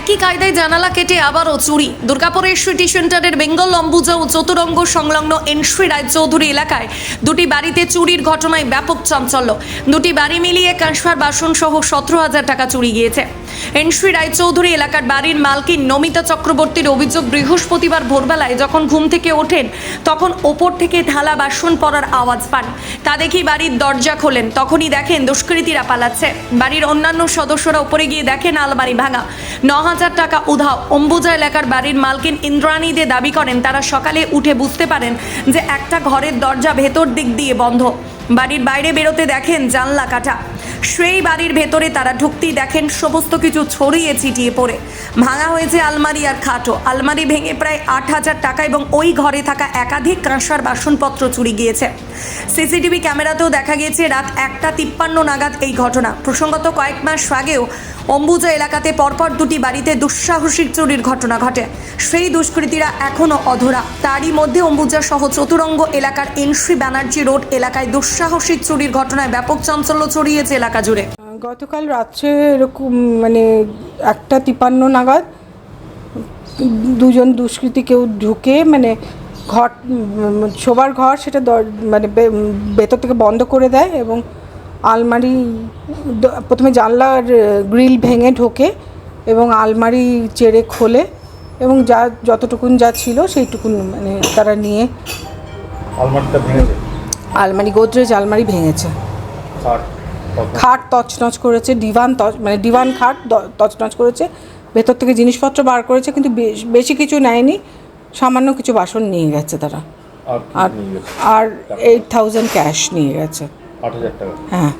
একই কায়দায় জানালা কেটে আবারও চুরি। দুর্গাপুরের সিটি সেন্টারের বেঙ্গল অম্বুজা ও চতুরঙ্গ সংলগ্ন এনশ্রী রায়চৌধুরী এলাকায় দুটি বাড়িতে চুরির ঘটনায় ব্যাপক চাঞ্চল্য। দুটি বাড়ি মিলিয়ে কাঁসফার বাসন সহ সতেরো হাজার টাকা চুরি গিয়েছে। এনশ্রী রায়চৌধুরী এলাকার বাড়ির মালকিন নমিতা চক্রবর্তীর অভিযোগ বৃহস্পতিবার ভোরবেলায় যখন ঘুম থেকে ওঠেন, তখন ওপর থেকে থালা বাসন পড়ার আওয়াজ পান। তা দেখি বাড়ির দরজা খোলেন। তখনই দেখেন দুষ্কৃতীরা পালাচ্ছে। বাড়ির অন্যান্য সদস্যরা উপরে গিয়ে দেখেন আলমারি ভাঙা। ন হাজার টাকা উধাও। অম্বুজা এলাকার বাড়ির মালকিন ইন্দ্রাণী দে দাবি করেন, তারা সকালে উঠে বুঝতে পারেন যে একটা ঘরের দরজা ভেতর দিক দিয়ে বন্ধ। বাড়ির বাইরে বেরোতে দেখেন জানলা কাটা। সেই বাড়ির ভেতরে তারা ঢুকতেই দেখেন সমস্ত কিছু ছড়িয়ে ছিটিয়ে পড়ে। ভাঙা হয়েছে আলমারি আর খাটও। আলমারি ভেঙে প্রায় আট হাজার টাকা এবং ওই ঘরে থাকা একাধিক কাঁসার বাসনপত্র চুরি গিয়েছে। সিসিটিভি ক্যামেরাতেও দেখা গিয়েছে রাত একটা তিপ্পান্ন নাগাদ এই ঘটনা। প্রসঙ্গত কয়েক মাস আগেও অম্বুজা এলাকাতে পরপর দুটি বাড়িতে দুঃসাহসিক চুরির ঘটনা ঘটে। সেই দুষ্কৃতীরা এখনও অধরা। তারই মধ্যে অম্বুজা সহ চতুরঙ্গ এলাকার এনশ্রী ব্যানার্জি রোড এলাকায় দুঃসাহসিক চুরির ঘটনায় ব্যাপক চাঞ্চল্য ছড়িয়েছে এলাকা জুড়ে। গতকাল রাত্রে এরকম মানে একটা তিপান্ন নাগাদ দুজন দুষ্কৃতী কেউ ঢুকে মানে ঘর শোবার ঘর সেটা মানে ভেতর থেকে বন্ধ করে দেয় এবং আলমারি প্রথমে জানলার গ্রিল ভেঙে ঢোকে এবং আলমারি চেড়ে খোলে এবং যা যতটুকুন যা ছিল সেইটুকুন মানে তারা নিয়ে আলমারিটা ভেঙেছে? আলমারি গোদরেজ আলমারি ভেঙেছে। খাট তছনছ? করেছে ডিভান মানে ডিভান খাট তছনছ করেছে ভেতর থেকে জিনিসপত্র বার করেছে কিন্তু বেশ- কিছু নেয়নি সামান্য কিছু বাসন নিয়ে গেছে তারা। আর এইট থাউজেন্ড ক্যাশ নিয়ে গেছে। টাকা। হ্যাঁ।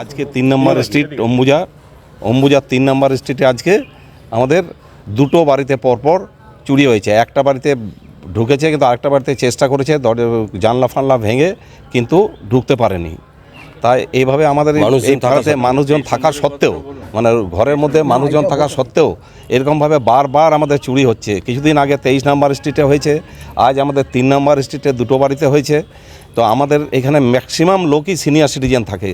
আজকে তিন নম্বর স্ট্রিট অম্বুজা অম্বুজার তিন নম্বর স্ট্রিটে আজকে আমাদের দুটো বাড়িতে পরপর চুরি হয়েছে। একটা বাড়িতে ঢুকেছে কিন্তু আরেকটা বাড়িতে চেষ্টা করেছে দরজা জানলা ফানলা ভেঙে কিন্তু ঢুকতে পারেনি। তাই এইভাবে আমাদের এই মানুষজন থাকা সত্ত্বেও মানে ঘরের মধ্যে মানুষজন থাকা সত্ত্বেও এরকমভাবে বারবার আমাদের চুরি হচ্ছে। কিছুদিন আগে তেইশ নাম্বার স্ট্রিটে হয়েছে আজ আমাদের তিন নাম্বার স্ট্রিটে দুটো বাড়িতে হয়েছে। তো আমাদের এখানে ম্যাক্সিমাম লোকই সিনিয়র সিটিজেন থাকে।